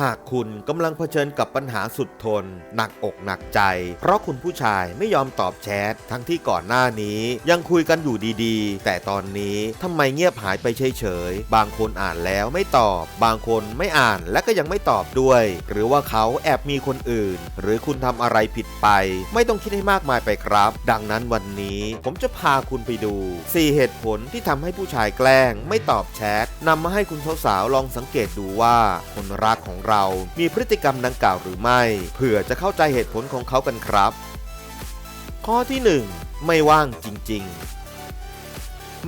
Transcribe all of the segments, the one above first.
หากคุณกำลังเผชิญกับปัญหาสุดทน หนักอกหนักใจ เพราะคุณผู้ชายไม่ยอมตอบแชททั้งที่ก่อนหน้านี้ยังคุยกันอยู่ดีๆ แต่ตอนนี้ทำไมเงียบหายไปเฉยๆ บางคนอ่านแล้วไม่ตอบ บางคนไม่อ่านและก็ยังไม่ตอบด้วย หรือว่าเขาแอบมีคนอื่น หรือคุณทำอะไรผิดไป ไม่ต้องคิดให้มากมายไปครับ ดังนั้นวันนี้ผมจะพาคุณไปดู 4 เหตุผลที่ทำให้ผู้ชายแกล้ง ไม่ตอบแชทนำมาให้คุณสาวๆลองสังเกตดูว่าคนรักของเรา มีพฤติกรรมดังกล่าวหรือไม่ เผื่อจะเข้าใจเหตุผลของเขากันครับ ข้อที่ 1 ไม่ว่างจริง ๆ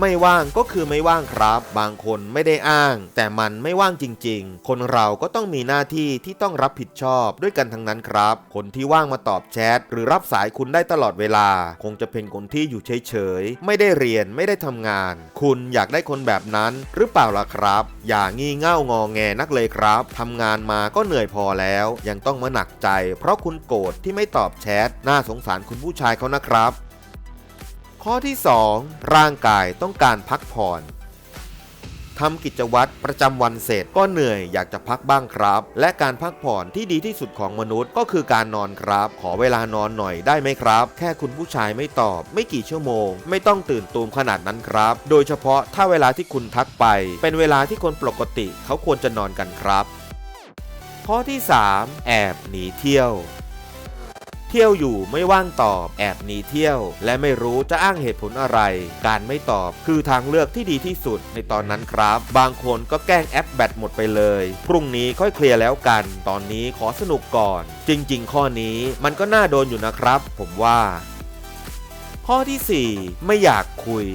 ไม่ว่างก็คือไม่ว่างครับ บางคนไม่ได้อ้าง แต่มันไม่ว่างจริง ๆ คนเราก็ต้องมีหน้าที่ที่ต้องรับผิดชอบด้วยกันทั้งนั้นครับ คนที่ว่างมาตอบแชทหรือรับสายคุณได้ตลอดเวลา คงจะเป็นคนที่อยู่เฉยๆไม่ได้เรียนไม่ได้ทำงาน คุณอยากได้คนแบบนั้นหรือเปล่าล่ะครับ อย่างี่เง่างอแงนักเลยครับทำงานมาก็เหนื่อยพอแล้ว ยังต้องมาหนักใจ เพราะคุณโกรธที่ไม่ตอบแชทน่าสงสารคุณผู้ชายเขานะครับ ข้อที่ 2 ร่างกายต้องการพักผ่อนทำกิจวัตรประจำวันเสร็จก็เหนื่อยอยากจะพักบ้างครับ และการพักผ่อนที่ดีที่สุดของมนุษย์ก็คือการนอนครับ ขอเวลานอนหน่อยได้ไหมครับ แค่คุณผู้ชายไม่ตอบ ไม่กี่ชั่วโมง ไม่ต้องตื่นตูมขนาดนั้นครับ โดยเฉพาะถ้าเวลาที่คุณทักไป เป็นเวลาที่คนปกติเขาควรจะนอนกันครับ ข้อที่ 3 แอบหนีเที่ยว เที่ยวอยู่ไม่ว่างตอบ แอบหนีเที่ยว และไม่รู้จะอ้างเหตุผลอะไร การไม่ตอบคือทางเลือกที่ดีที่สุดในตอนนั้นครับ บางคนก็แกล้งแอปแบตหมดไปเลย พรุ่งนี้ค่อยเคลียร์แล้วกัน ตอนนี้ขอสนุกก่อน จริง ๆ ข้อนี้มันก็น่าโดนอยู่นะครับ ผมว่า ข้อทีสี่4 ไม่อยากคุย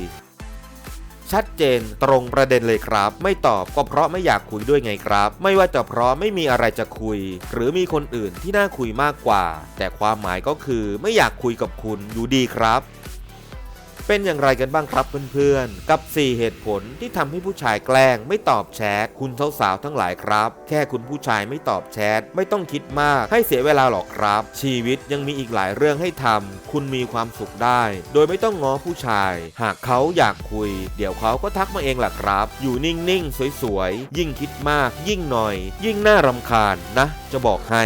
ชัดเจนตรงประเด็นเลยครับ ไม่ตอบก็เพราะไม่อยากคุยด้วยไงครับ ไม่ว่าจะเพราะไม่มีอะไรจะคุย หรือมีคนอื่นที่น่าคุยมากกว่า แต่ความหมายก็คือไม่อยากคุยกับคุณอยู่ดีครับ เป็นอย่างไรกันบ้างครับเพื่อนๆ กับ 4 เหตุผลที่ทำให้ผู้ชายแกล้งไม่ตอบแชทคุณสาวๆทั้งหลายครับ แค่คุณผู้ชายไม่ตอบแชทไม่ต้องคิดมากให้เสียเวลาหรอกครับ ชีวิตยังมีอีกหลายเรื่องให้ทำคุณมีความสุขได้ โดยไม่ต้องง้อผู้ชาย หากเขาอยากคุย เดี๋ยวเขาก็ทักมาเองแหละครับ อยู่นิ่งๆ สวยๆ ยิ่งคิดมาก ยิ่งหน่อย ยิ่งน่ารำคาญนะ จะบอกให้